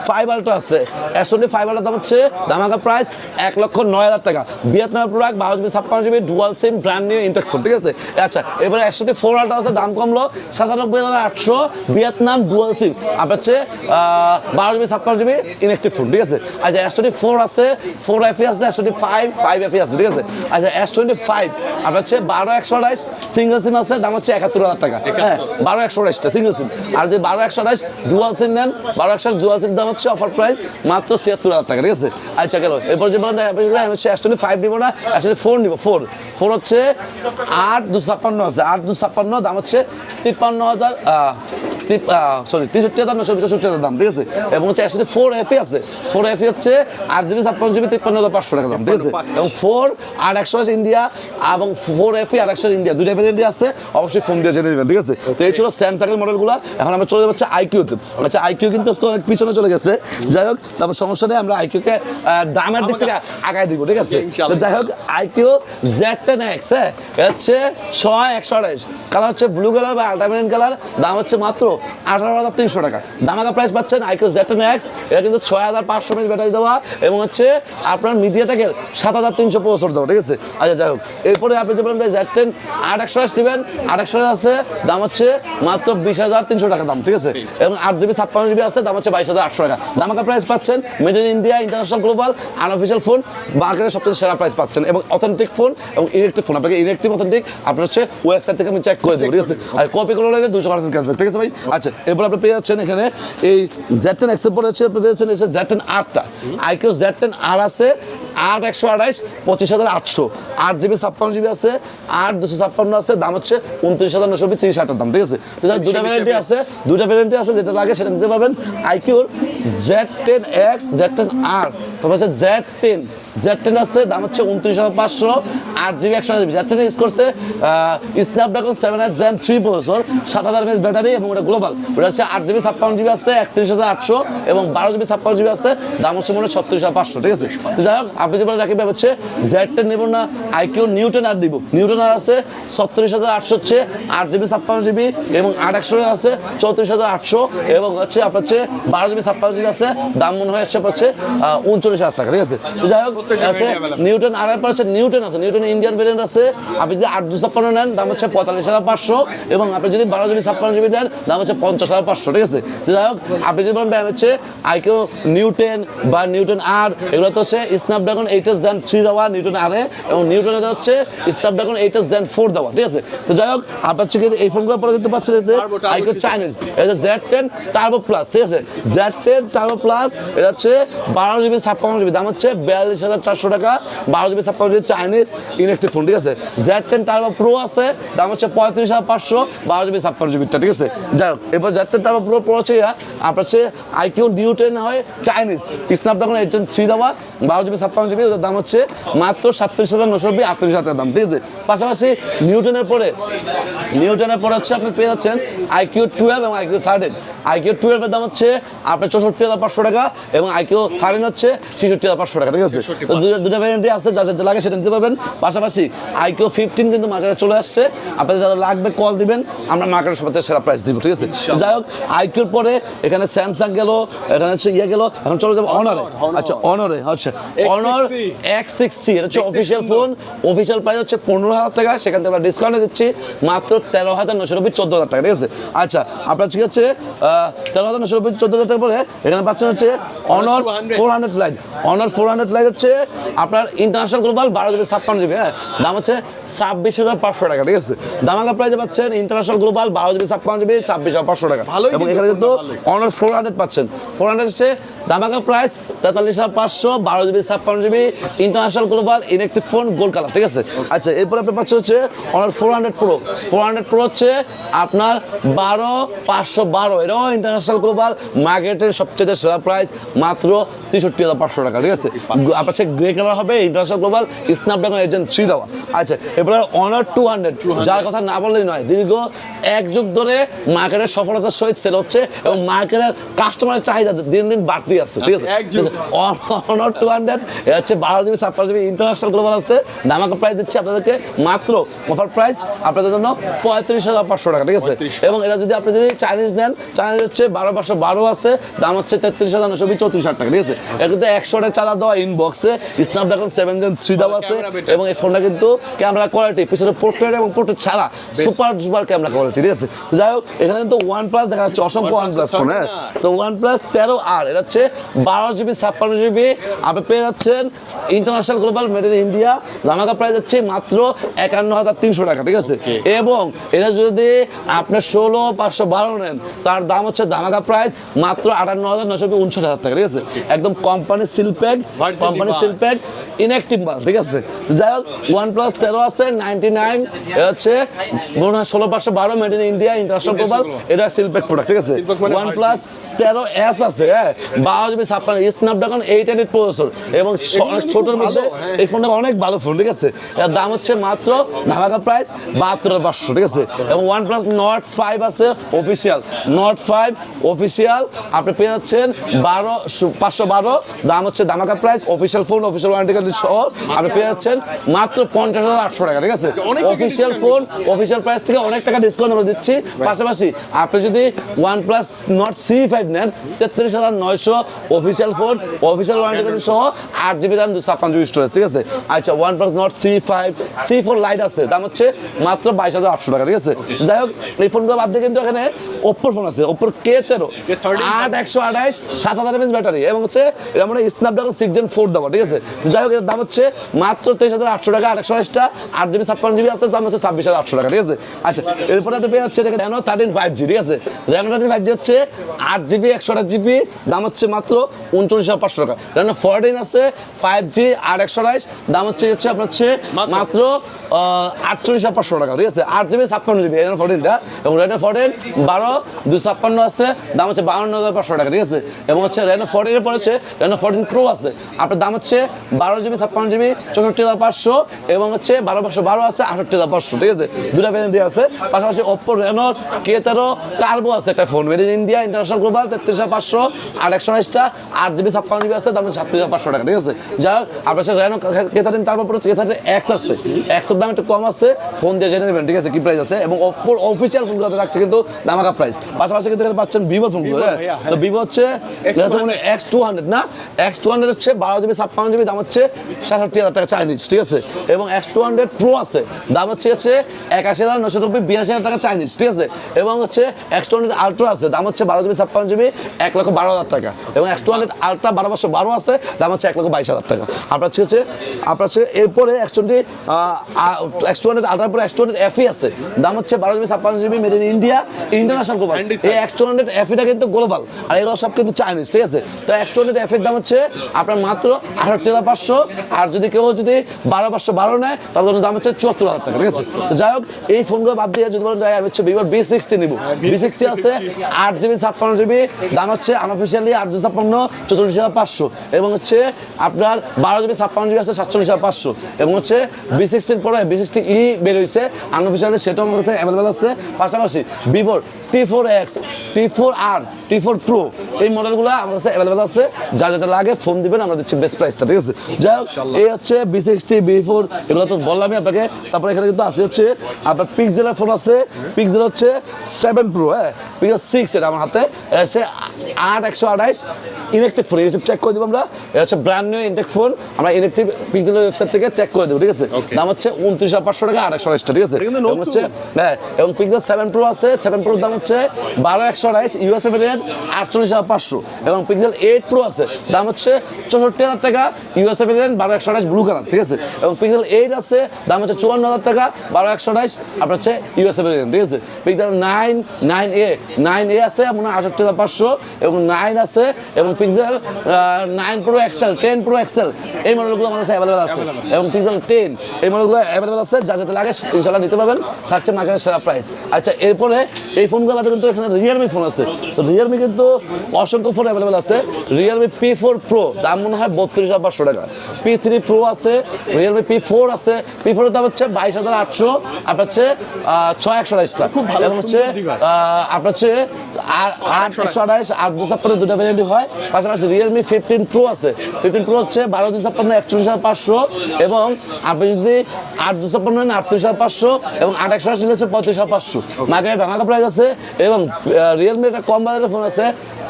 ফাইভ আলট্রা আছে এস টোয়েন্টি ফাইভ আলট্রা দাম হচ্ছে দামাকা প্রাইস এক লক্ষ নয় হাজার টাকা। ভিয়েতনামের প্রোডাক্ট বারো জিবি ছাপ্পান্ন GB dual SIM brand new intake phone ঠিক আছে? আচ্ছা এবারে একশো ফোর আলট্রা আছে দাম কমলো সাতানব্বই হাজার আটশো ভিয়েতনাম ডুয়াল সিম আপনার হচ্ছে বারো জিবি ছাপ্পান্ন জিবি ইলেকট্রিক ফোন ঠিক আছে? আচ্ছা এস টোয়েন্টি ফোর আছে ফোর এফি আছে এস টোয়েন্টি ফাইভ ফাইভ এফি আছে ঠিক আছে? আচ্ছা এস টোয়েন্টি ফাইভ আপনার হচ্ছে বারো একশো আঠাইশ সিঙ্গেল সিম আছে দাম হচ্ছে একাত্তর হাজার টাকা। হ্যাঁ বারো একশো আঠাইশটা সিঙ্গেল সিম আর যদি বারো একশো আঠাইশ ডুয়াল সিম নেন বারো একশো ডুয়াল সিম দাম হচ্ছে অফার প্রাইস মাত্র ছিয়াত্তর হাজার টাকা ঠিক আছে? আচ্ছা গেল। এরপর যে বলেন হচ্ছে এস টোয়েন্টি ফাইভ নিব না এস টোয়েন্টি ফোর নিব ফোর ফোর হচ্ছে আট দুশো ছাপ্পান্ন আছে। আট দুশো ছাপ্পান্ন দাম হচ্ছে তিপ্পান্ন হাজার সরি তেষট্টি হাজার নশো চৌষট্টি হাজার দাম ঠিক আছে? এবং হচ্ছে একসাথে ফোর এফি আছে। ফোর এফি হচ্ছে আট জিবি ছাপ্পান্ন জিবি তিপ্পান্ন হাজার পাঁচশো টাকা দাম ঠিক আছে? এবং ফোর আর একশো ইন্ডিয়া এবং ফোর এফি আর একশো ইন্ডিয়া দুইটা ভ্যারিয়েন্ট আছে অবশ্যই ফোন দিয়ে জেনে নেবেন ঠিক আছে? তো এই ছিল স্যামসাং এর মডেলগুলো এখন আমরা চলে যাচ্ছে আইকিউতে আচ্ছা আইকিউ কিন্তু অনেক পিছনে চলে গেছে। যাই হোক তারপর সমস্যা নেই আমরা আইকিউকে দামের দিক থেকে আগায় দিব ঠিক আছে? তো যাই হোক আইকিউ জেড টেন এক্স হ্যাঁ? হচ্ছে ছয়, একশো আঠাইশ কালার হচ্ছে ব্লু কালার বা আল্টারমেন্ট কালার দাম হচ্ছে মাত্র আঠারো হাজার তিনশো টাকা। দামাকা প্রাইস পাচ্ছেন আইকিউ জেড টেন এক্স এটা কিন্তু ছয় হাজার পাঁচশো মিনিট ব্যাটারি দেওয়া এবং হচ্ছে আপনার মিডিয়াটাকে সাত হাজার তিনশো পঁয়ষট্টি দেওয়া, ঠিক আছে? আচ্ছা যাই হোক। এরপরে আপনি যে বলেন জেড টেন আট একশো আঠাশ নেবেন। আট একশো আছে, দাম হচ্ছে মাত্র বিশ হাজার তিনশো টাকা দাম, ঠিক আছে? এবং আট জিবি ছাপ্পান্ন জিবি আছে, দাম হচ্ছে বাইশ হাজার আটশো টাকা। দামাকা প্রাইস পাচ্ছেন made in India international global unofficial phone মার্কেটের সবচেয়ে সেরা প্রাইস পাচ্ছেন এবং অথেন্টিক ফোন এবং ইলেকট্রিক ফোন আপনাকে ইলেকট্রিক অথেন্টিক আপনার হচ্ছে ওয়েবসাইট থেকে আমি চেক করে দেবো ঠিক আছে? আর কপি করে নিলে দুশো পার্সেন্ট ক্যাশব্যাক ঠিক আছে ভাই? আচ্ছা এরপর আপনি পেয়ে যাচ্ছেন এখানে এই জেড টেন এক্সের পরে হচ্ছে আপনি পেয়েছেন এসে জেড টেন আটটা আইকিউ জেড টেন আর আছে আট একশো আঠাইশ পঁচিশ হাজার আটশো। আট জিবি ছাপ্পান্ন জিবি আছে আট দুশো ছাপ্পান্ন আছে দাম হচ্ছে উনত্রিশ হাজার নশো তিরিশ হাজার দাম ঠিক আছে? দুটা ভ্যারান্টি আছে দুটা ভ্যারান্টি আছে যেটা লাগে সেটা নিতে পারবেন। আইকিউর Z ten X Z ten R তারপর হচ্ছে জেড টেন জেড টেন আছে, দাম হচ্ছে উনত্রিশ হাজার পাঁচশো। আট জিবি একশো জিবি। জেড টেন ইউজ করছে Snapdragon seven s gen three processor, সাত হাজার এমএস ব্যাটারি এবং ওটা গ্লোবাল ওটা হচ্ছে আট জিবি, ছাপ্পান্ন জিবি আছে, একত্রিশ হাজার আটশো এবং বারো জিবি, ছাপ্পান্ন জিবি আছে, দাম হচ্ছে মনে হয় ছত্রিশ হাজার পাঁচশো, ঠিক আছে? যাই হোক, আপনি যে বলেন রাকিব হচ্ছে জেড টেন নেব না আইকিউ নিউটন আর দিব নিউটন আর আছে সত্তরিশ হাজার আটশো হচ্ছে, আট জিবি, ছাপ্পান্ন জিবি এবং আট একশো আছে, চৌত্রিশ হাজার আটশো এবং হচ্ছে আপনার হচ্ছে বারো জিবি, ছাপ্পান্ন জিবি আছে, দাম মনে হয় হচ্ছে হচ্ছে উনচল্লিশ হাজার টাকা, ঠিক আছে? যাই হোক হচ্ছে নিউটন আর এরপর হচ্ছে নিউটন আছে নিউটন ইন্ডিয়ান ভেরিয়েন্ট আছে। আপনি যদি আট দু ছাপ্পান্ন নেন দাম হচ্ছে পঁয়তাল্লিশ হাজার পাঁচশো। এবং আপনি যদি বারো জিবি ছাপ্পান্ন জিবি নেন দাম হচ্ছে পঞ্চাশ হাজার পাঁচশো ঠিক আছে? যাই হোক আপনি যদি বলেন হচ্ছে আইকিউ নিউটেন বা নিউটন আর এগুলো তো হচ্ছে Snapdragon eight s gen three দেওয়া নিউটন আর এবং নিউটনে হচ্ছে স্ন্যাপড্রাগন এইটাস জেন ফোর দেওয়া ঠিক আছে? তো যাই হোক আপনার হচ্ছে এই ফোনগুলো পরে পাচ্ছেন যে আইকিউ। চাইনিজ এটা জেড টেন টার্বো প্লাস ঠিক আছে? জেড টেন টার্বো প্লাস এটা হচ্ছে বারো জিবি ছাপ্পান্ন জিবি দাম হচ্ছে বিয়াল্লিশ হাজার চারশো টাকা, বারো জিবি ছাপ্পান্ন জিবি চাইনিজ ইলেকট্রিক ফোন ঠিক আছে? জেড টেন টার্বো প্রো আছে, দাম হচ্ছে পঁয়ত্রিশ হাজার পাঁচশো, বারো জিবি ছাপ্পান্ন জিবিটা ঠিক আছে? যাই হোক এবার Z ten turbo pro pro হচ্ছে আপনার হচ্ছে আইকিউ নিউ টেন হয় চাইনিজ স্ন্যাপড্রাগন এইট থ্রি দেওয়া, বারো জিবি ছাপ্পান্ন জিবি ওটার দাম হচ্ছে মাত্র সাতত্রিশ হাজার নশো নব্বই আটত্রিশ হাজার দাম, ঠিক আছে? পাশাপাশি নিউটনের পরে নিউটনের পরে হচ্ছে আপনি পেয়ে যাচ্ছেন আইকিউ টুয়েলভ এবং আইকিউ থার্টিন আইকিউ টুয়েলভের দাম হচ্ছে আপনার চৌষট্টি হাজার পাঁচশো টাকা এবং আইকিউ থার্টিন হচ্ছে ছেষট্টি হাজার পাঁচশো টাকা, ঠিক আছে? দুটো ভ্যারিয়েন্টই আছে যা যেটা লাগে সেটা নিতে পারবেন। পাশাপাশি আইকিউ ফিফটিন কিন্তু মার্কেটে চলে আসছে। আপনাদের যারা লাগবে কল দিবেন আমরা মার্কেটের সবাই সেরা প্রাইস দিব ঠিক আছে? যাই হোক আইকিউর পরে এখানে স্যামসাং গেল এখানে হচ্ছে ইয়ে গেল এখন চলে যাব অনারে আচ্ছা অনারে আচ্ছা। অনর এক্স সিক্সটি এটা হচ্ছে অফিসিয়াল ফোন অফিসিয়াল প্রাইস হচ্ছে পনেরো হাজার টাকা সেখান থেকে আমরা ডিসকাউন্টে দিচ্ছি। মাত্র তেরো হাজার নশো নব্বই চোদ্দ হাজার টাকা ঠিক আছে? আচ্ছা আপনার ঠিক আছে তেরো হাজার নশো নব্বই চোদ্দ হাজার টাকা পরে এখানে পাচ্ছেন হচ্ছে Honor four hundred lite Honor four hundred lite হচ্ছে আপনার ইন্টারন্যাশনাল গ্লোবাল বারো জিবি ছাপ্পান্ন জিবি হ্যাঁ? দাম হচ্ছে ছাব্বিশ হাজার পাঁচশো টাকা ঠিক আছে? দামাকা প্রাইজে পাচ্ছেন ইন্টারন্যাশনাল গ্লোবাল বারো জিবি ছাপ্পান্ন জিবি ছাব্বিশ হাজার পাঁচশো টাকা। ভালো এবং এখানে কিন্তু অনার ফোর হান্ড্রেড পাচ্ছেন। ফোর হান্ড্রেড হচ্ছে দামাকা প্রাইস তেতাল্লিশ হাজার পাঁচশো, বারো জিবি ছাপ্পান্ন GB international global electric phone gold colour ঠিক আছে? আচ্ছা এরপরে আপনি পাচ্ছেন হচ্ছে Honor four hundred pro four hundred pro হচ্ছে আপনার বারো, পাঁচশো বারো। এটাও ইন্টারন্যাশনাল গ্লোবাল মার্কেটের সবচেয়ে সেরা প্রাইস মাত্র তেষট্টি হাজার পাঁচশো টাকা, ঠিক আছে? আপনার সে গ্রে কালার হবে ইন্টারন্যাশনাল গ্লোবাল স্ন্যাপড্রাগন এজেন্ট থ্রি দেওয়া। আচ্ছা এরপরে অনার টু হান্ড্রেড যার কথা না বললেই নয়, দীর্ঘ এক যুগ ধরে মার্কেটের সফলতার সহিত সেল হচ্ছে এবং মার্কেটের কাস্টমারের চাহিদা দিন দিন বাড়তি আছে। ঠিক আছে। অনার টু হান্ড্রেড এটা হচ্ছে বারো জিবি ছাপ্পান্ন জিবি ইন্টারন্যাশনাল গ্লোবাল আছে। দামাকা প্রাইস দিচ্ছে আপনাদেরকে মাত্র অফার প্রাইস আপনাদের জন্য পঁয়ত্রিশ হাজার পাঁচশো টাকা ঠিক আছে? এবং এটা যদি আপনি যদি চাইনিজ নেন চাইনিজ হচ্ছে বারো পাঁচশো বারো আছে দাম হচ্ছে তেত্রিশ হাজার নশো চৌত্রিশ হাজার টাকা ঠিক আছে? এটা কিন্তু একশো টাকা চাঁদা দেওয়া ইনবক্সে স্ন্যাপড্রাগন সেভেন জেন থ্রি দেওয়া আছে এবং এই ফোনটা কিন্তু ক্যামেরা কোয়ালিটি পিছনে পোর্ট্রেট এবং পোর্ট্রেট ছাড়া সুপার সুপার ক্যামেরা কোয়ালিটি ঠিক আছে? যাই হোক এখানে কিন্তু ওয়ান প্লাস দেখা যাচ্ছে অসংখ্য ওয়ান প্লাস ফোন হ্যাঁ। তো ওয়ান প্লাস তেরো আর এটা হচ্ছে বারো জিবি ছাপ্পান্ন জিবি আপনি পেয়ে যাচ্ছেন international global made in India জামাকা price যাচ্ছে মাত্র একান্ন হাজার তিনশো টাকা ঠিক আছে? এবং এটা যদি আপনার ষোলো পাঁচশো বারো নেন তার দাম হচ্ছে দামাকা প্রাইস মাত্র আটান্ন হাজার নশো উনষাট হাজার টাকা ঠিক আছে? একদম company seal pack company seal seal pack inactive মাল ঠিক আছে? যাই হোক ওয়ান প্লাস তেরো আছে নাইনটি নাইন হচ্ছে মনে হয় ষোলো পাঁচশো বারো made in India international global এটা সিলপ্যাক প্রোডাক্ট ঠিক আছে? Silpac মানে ওয়ান প্লাস তেরো এস আছে হ্যাঁ? বারো জিবি ছাপ্পান্ন স্ন্যাপড্রাগন এইট এর প্রসেসর এবং অনেক ছোটোর মধ্যে হ্যাঁ। এই ফোনটা অনেক ভালো ফোন ঠিক আছে? এর দাম হচ্ছে মাত্র ধামাকা প্রাইস বাহাত্তর পাঁচশো ঠিক আছে? এবং ওয়ান প্লাস নট ফাইভ আছে অফিসিয়াল নট ফাইভ অফিসিয়াল আপনি পেয়ে যাচ্ছেন বারো পাঁচশো বারো দাম হচ্ছে ধামাকা price official phone official warranty সহ আপনি পেয়ে যাচ্ছেন মাত্র পঞ্চাশ হাজার আটশো টাকা ঠিক আছে? অফিসিয়াল ফোন অফিসিয়াল প্রাইস থেকে অনেক টাকা ডিসকাউন্ট আমরা দিচ্ছি। পাশাপাশি আপনি যদি one plus Nord C five নেন তেত্রিশ হাজার নয়শো অফিসিয়াল ফোন অফিসিয়াল ওয়ারেন্টি সহ আট জিবি র্যাম ছাপ্পান্ন জিবি স্টোরেজ ঠিক আছে? আচ্ছা OnePlus Nord C five C four lite আছে দাম হচ্ছে মাত্র বাইশ হাজার আটশো টাকা ঠিক আছে? যাই হোক এই ফোনগুলো বাদ দিয়ে কিন্তু এখানে ওপ্পোর ফোন আছে ওপ্পোর কে তেরো আট একশো আঠাইশ সাত হাজার এমএস ব্যাটারি এবং হচ্ছে এটা মানে স্ন্যাপড্রাগন সিক্স জেন ফোর দেওয়া ঠিক আছে? যাই হোক এর দাম হচ্ছে মাত্র তেইশ হাজার আটশো টাকা আট একশো আঠাশটা আট জিবি ছাপ্পান্ন জিবি আছে দাম হচ্ছে ছাব্বিশ হাজার আটশো টাকা ঠিক আছে? আচ্ছা এরপরে আপনি পেয়ে যাচ্ছে দেখেন র্যানো থার্টিন ফাইভ জি ঠিক আছে? র্যানো থার্টিন ফাইভ জি হচ্ছে আট জিবি একশো আঠাশ জিবি দাম হচ্ছে মাত্র উনচল্লিশ হাজার পাঁচশো টাকা। র্যানো ফোরটিন আছে ফাইভ জি আর একশো আঠাশ দাম হচ্ছে হচ্ছে আপনার হচ্ছে মাত্র। আটচল্লিশ হাজার পাঁচশো টাকা ঠিক আছে? আট জিবি ছাপ্পান্ন জিবি রেনো ফোরটিনটা এবং রেনো ফোরটিন বারো দুই ছাপ্পান্ন আছে দাম হচ্ছে বাউন্ন হাজার পাঁচশো টাকা ঠিক আছে? এবং হচ্ছে রেনো ফোরটিনের পর হচ্ছে রেনো ফোরটিন প্রো আছে। আপনার দাম হচ্ছে বারো জিবি ছাপ্পান্ন জিবি চৌষট্টি হাজার পাঁচশো এবং হচ্ছে বারো পাঁচশো বারো আছে আটষট্টি হাজার পাঁচশো ঠিক আছে? দুটা ভ্যারেন্টি আছে। পাশাপাশি ওপ্পো রেনো কে তেরো টার্বো আছে একটা phone made in India international global তেত্রিশ হাজার পাঁচশো আর একশো উনিশটা আট জিবি ছাপ্পান্ন জিবি আছে দাম সাতত্রিশ হাজার পাঁচশো টাকা ঠিক আছে? যা আপনার সাথে রেনো কে থার্টিন টার্বো পড়ছে কে থার্টিন এক্স আছে। এক্সের দাম একটু কম আছে ফোন দিয়ে জেনে নেবেন ঠিক আছে? কি প্রাইস আছে? এবং ওপ্পোর অফিসিয়াল ফোনগুলোতে থাকছে কিন্তু দামাকা প্রাইস পাশাপাশি কিন্তু এখানে পাচ্ছেন ভিভোর ফোনগুলো হ্যাঁ? তো ভিভো হচ্ছে এক্স টু হান্ড্রেড না? এক্স টু হান্ড্রেড হচ্ছে বারো জিবি ছাপ্পান্ন জিবি দাম হচ্ছে সাতষট্টি হাজার টাকা চাইনিজ ঠিক আছে? এবং এক্স টু হান্ড্রেড প্রো আছে। দাম হচ্ছে হচ্ছে একাশি হাজার নশো নব্বই বিরাশি হাজার টাকা চাইনিজ ঠিক আছে? এবং হচ্ছে এক্স টু হান্ড্রেড আলট্রা আছে। দাম হচ্ছে বারো জিবি ছাপ্পান্ন জিবি এক লক্ষ বারো হাজার টাকা। এবং এক্স টু হান্ড্রেড আলট্রা বারো পাঁচশো বারো আছে দাম হচ্ছে এক লক্ষ বাইশ হাজার টাকা। আপনার হচ্ছে হচ্ছে আপনার হচ্ছে এরপরে X twenty X two hundred আলট্রার পরে এক্স টু হান্ড্রেড এফি আছে। দাম হচ্ছে বারো জিবি ছাপ্পান্ন GB made in India international global এই এক্স টু হান্ড্রেড এফিটা কিন্তু গ্লোবাল আর এগুলো সব কিন্তু চাইনিজ ঠিক আছে? তো এক্স টু হান্ড্রেড এফির দাম হচ্ছে আপনার মাত্র আঠারো হাজার পাঁচশো আর যদি কেউ যদি বারো পাঁচশো বারো নেয় তার জন্য দাম হচ্ছে চুয়াত্তর হাজার টাকা ঠিক আছে? তো যাই হোক এই ফোনগুলো বাদ দিয়ে যদি বলেন আমি হচ্ছে ভিভোর বি সিক্সটি নিবো। বি সিক্সটি আছে আট জিবি ছাপ্পান্ন জিবি দাম হচ্ছে আনঅফিসিয়ালি আট জিবি ছাপ্পান্ন চৌচল্লিশ হাজার পাঁচশো এবং হচ্ছে আপনার বারো জিবি ছাপ্পান্ন জিবি আছে সাতচল্লিশ হাজার পাঁচশো এবং হচ্ছে বি সিক্সটির পরে বি সিক্সটি ই বের হয়েছে আনঅফিসিয়ালি সেটাও আমাদের কাছে অ্যাভেলেবেল আছে। পাশাপাশি ভিভোর T four X T four আর টি ফোর প্রো এই মডেলগুলো আমাদের কাছে অ্যাভেলেবেল আছে। যা যেটা লাগে ফোন দিবেন আমরা দিচ্ছি বেস্ট প্রাইসটা ঠিক আছে? যাই এই হচ্ছে বি সিক্সটি বি ফোর এগুলো তো বললামই আপনাকে। তারপরে এখানে কিন্তু আছে হচ্ছে আপনার পিক্সেলের ফোন আছে। পিক্সেল হচ্ছে সেভেন প্রো হ্যাঁ? পিক্সেল সিক্স এটা আমার হাতে। এটা হচ্ছে আট একশো আঠাইশ ইলেকট্রিক ফোন ইলেকট্রিক চেক করে দেবো আমরা। এটা হচ্ছে ব্র্যান্ড নিউ ইনটেক ফোন আমরা ইলেকট্রিক পিক্সেলের ওয়েবসাইট থেকে চেক করে দেবো ঠিক আছে? দাম হচ্ছে উনত্রিশ হাজার পাঁচশো টাকা আর একশো আঠাশটা ঠিক আছে। হচ্ছে হ্যাঁ এবং পিক্সেল সেভেন প্রো আছে। সেভেন প্রোর দাম হচ্ছে বারো একশো আঠাইশ ইউএসএ ভেরিয়েন্ট আটচল্লিশ হাজার পাঁচশো। এবং পিক্সেল এইট প্রো আছে। দাম হচ্ছে চৌষট্টি হাজার টাকা ইউএসএ ভেরিয়েন্ট বারো একশো আঠাইশ ব্লু কালার ঠিক আছে? এবং পিক্সেল এইট আছে দাম হচ্ছে চুয়ান্ন হাজার টাকা বারো একশো আঠাইশ আপনার হচ্ছে ইউএসএ ভেরিয়েন্ট ঠিক আছে? Pixel nine nine A nine A আছে হয় আষট্টি হাজার পাঁচশো এবং নাইন আছে এবং Pixel nine pro XL ten pro XL এই মডেলগুলো আমাদের কাছে অ্যাভেলেবেল আছে। এবং পিক্সেল টেন এই মডেলগুলো অ্যাভেলেবেল আছে যা যেটা লাগে ইনশাল্লাহ নিতে পারবেন থাকছে মার্কেটের সেরা প্রাইস আচ্ছা এরপরে এই ফোনগুলো বাদে কিন্তু এখানে রিয়েলমি ফোন আছে। তো রিয়েলমি কিন্তু অসংখ্য ফোন অ্যাভেলেবেল আছে। রিয়েলমি পি ফোর প্রো দাম মনে হয় বত্রিশ হাজার পাঁচশো টাকা। পি থ্রি প্রো আছে রিয়েলমি পি ফোর আছে পি ফোরের দাম হচ্ছে বাইশ হাজার আটশো আপনার হচ্ছে ছয় একশো আঠাইশটা খুব ভালো, হচ্ছে আপনার হচ্ছে আর আট একশো আঠাইশ আট দু ছাপ্পান্ন দুটা ভ্যারিয়েন্ট হয়। পাশাপাশি রিয়েলমি ফিফটিন প্রো আছে। ফিফটিন প্রো হচ্ছে বারো দু ছাপ্পান্ন একচল্লিশ হাজার পাঁচশো এবং আপনি যদি আট দু ছাপ্পান্ন নেন আটত্রিশ হাজার পাঁচশো এবং আট একশো আশি হচ্ছে পঁয়ত্রিশ হাজার পাঁচশো। মার্কেটে বাংলা প্রাইস আছে এবং রিয়েলমি একটা কম বাজারের ফোন আছে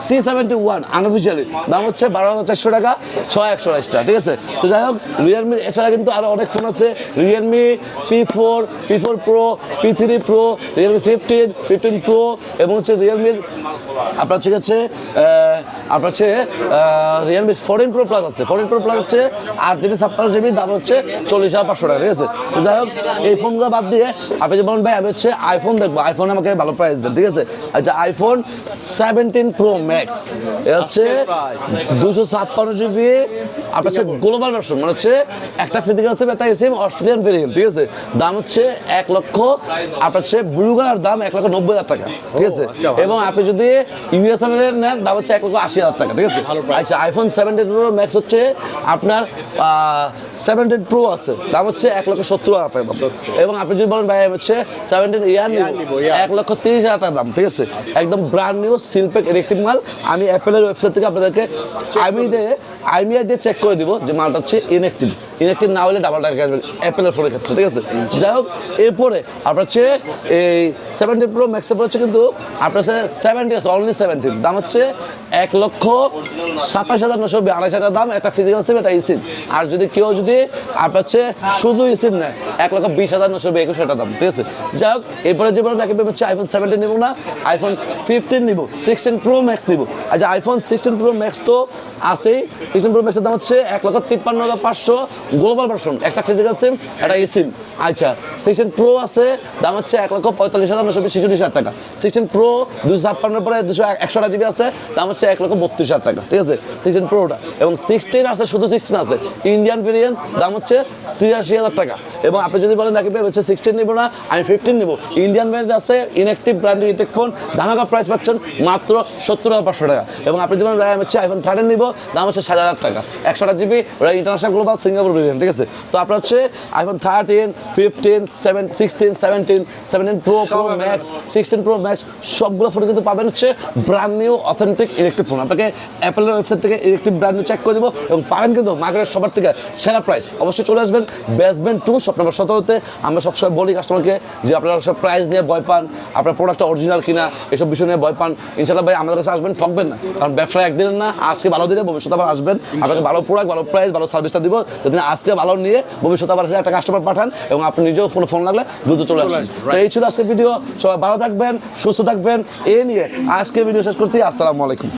সি সেভেন্টি ওয়ান আনঅফিসিয়ালি দাম হচ্ছে বারো হাজার চারশো টাকা ছয় একশো আঠাশটা ঠিক আছে? তো যাই হোক রিয়েলমি এছাড়া কিন্তু আরও অনেক ফোন আছে। Realme P four P four pro P three pro Realme fifteen fifteen pro এবং হচ্ছে রিয়েলমির আপনার হচ্ছে আহ, আপনার হচ্ছে রিয়েলমি ফোরটিন প্রো প্লাস আছে। ফোরটিন প্রো প্লাস হচ্ছে আট জিবি ছাপ্পান্ন জিবি দাম হচ্ছে চল্লিশ হাজার পাঁচশো টাকা ঠিক আছে? তো যাই হোক এই ফোনগুলো বাদ দিয়ে আপনি যে বলেন ভাই আমি হচ্ছে আইফোন দেখব। আইফোন আমাকে ভালো প্রাইস দেন ঠিক আছে? আচ্ছা আইফোন সেভেন্টিন প্রো ম্যাক্স এটা হচ্ছে দুশো ছাপ্পান্ন জিবি আপনার হচ্ছে গ্লোবাল ভার্সন মানে হচ্ছে একটা ফিজিক্যাল সিম একটা সিম অস্ট্রেলিয়ান ভেরিয়েন্ট ঠিক আছে? দাম হচ্ছে এক লক্ষ আপনার হচ্ছে ব্লু কালার দাম এক লক্ষ নব্বই হাজার টাকা ঠিক আছে? আচ্ছা, এবং আপনি যদি ইউএস নেন দাম হচ্ছে এক লক্ষ আশি হাজার টাকা ঠিক আছে? আচ্ছা আইফোন সেভেন্টিন প্রো ম্যাক্স হচ্ছে আপনার সেভেন্টিন প্রো আছে দাম হচ্ছে এক লক্ষ সত্তর হাজার টাকা দাম। এবং আপনি যদি বলেন ভাই হচ্ছে সেভেন্টিন ইয়ার নিবো, এক লক্ষ তিরিশ হাজার টাকা দাম ঠিক আছে? একদম ব্র্যান্ড নিউ সিলপেক ইলেকট্রিক মাল আমি অ্যাপেলের ওয়েবসাইট থেকে আপনাদেরকে আমি দিয়ে আইমিআই দিয়ে চেক করে দিব যে মালটা হচ্ছে ইনএক্টিভ ইনএক্টিভ না হলে ডাবল টাকা আসবে। অ্যাপেলের ফোনের ক্ষেত্রে ঠিক আছে? যাই হোক এরপরে আপনার হচ্ছে এই সেভেন্টিন প্রো ম্যাক্সের হচ্ছে কিন্তু আপনার হচ্ছে সেভেন্টি আছে অনলি সেভেন্টিন দাম হচ্ছে এক লক্ষ সাতাশ হাজার নশো আড়াইশ হাজার। দাম একটা ফিজিক্যাল সিম একটা ইসিম আর যদি কেউ যদি আপনার হচ্ছে শুধু ইসিম নেয় এক লক্ষ বিশ হাজার নশো একুশ হাজার দাম ঠিক আছে? যাই হোক এরপরে যে বলেন রাখবে হচ্ছে আইফোন সেভেন্টিন নিব না আইফোন ফিফটিন নিব সিক্সটিন প্রো ম্যাক্স নিব। আচ্ছা আইফোন সিক্সটিন প্রো ম্যাক্স তো আছেই সিক্সটিন প্রো ম্যাক্সের দাম হচ্ছে এক লক্ষ তিপ্পান্ন হাজার পাঁচশো গ্লোবাল ভার্সন একটা ফিজিক্যাল সিম একটা ইসিম আচ্ছা সিক্সটিন প্রো আছে, দাম হচ্ছে এক লক্ষ পঁয়তাল্লিশ হাজার নশো ছেচল্লিশ হাজার টাকা। সিক্সটিন প্রো দুশো ছাপ্পান্ন পরে দুশো একশো জিবি আছে, দাম হচ্ছে এক লক্ষ বত্রিশ হাজার টাকা, ঠিক আছে? সিক্সটিন প্রোটা এবং সিক্সটিন আছে, শুধু সিক্সটিন আছে। ইন্ডিয়ান ভেরিয়েন্ট দাম হচ্ছে তিরাশি হাজার টাকা। এবং আপনি যদি বলেন নাকি হচ্ছে সিক্সটিন নিবো না, আমি ফিফটিন নিবো। ইন্ডিয়ান ভেরিয়েন্ট আছে ইনএক্টিভ ব্র্যান্ডের ইটেক ফোন ধামাকা প্রাইস পাচ্ছেন মাত্র সত্তর হাজার পাঁচশো টাকা। এবং আপনি যেমন RAM হচ্ছে আইফোন থার্টিন নিবো, দাম হচ্ছে সাত হাজার টাকা। একশো আট GB international global Singapore variant ঠিক আছে? তো আপনার হচ্ছে iPhone thirteen fifteen seven sixteen seventeen seventeen pro pro max sixteen pro max সবগুলো ফোন কিন্তু পাবেন হচ্ছে brand new authentic electric phone আপনাকে অ্যাপেলের ওয়েবসাইট থেকে ইলেকট্রিক ব্র্যান্ড নিউ চেক করে দেবো এবং পাবেন কিন্তু মার্কেটের সবার থেকে সেরা প্রাইস অবশ্যই চলে আসবেন বেসমেন্ট টু শপ নম্বর সতেরোতে। আমরা সবসময় বলি কাস্টমারকে যে আপনারা সব প্রাইস নিয়ে ভয় পান আপনার প্রোডাক্টটা অরিজিনাল কিনা এসব বিষয় নিয়ে ভয় পান। ইনশাল্লাহ ভাই আমাদের কাছে আসবেন ঠকবেন না। কারণ ব্যবসা একদিনের না আজকে ভালো দিনে ভবিষ্যতে আবার আসবেন। আপনাকে ভালো প্রোডাক্ট ভালো প্রাইস ভালো সার্ভিসটা দিব। যদি আজকে ভালো নিয়ে ভবিষ্যতে আবার একটা কাস্টমার পাঠান এবং আপনি নিজেও ফোন ফোন লাগলে দ্রুত চলে আসেন। তো এই ছিল আজকে ভিডিও সবাই ভালো থাকবেন সুস্থ থাকবেন। এ নিয়ে আজকে ভিডিও শেষ করছি। আসসালামু আলাইকুম।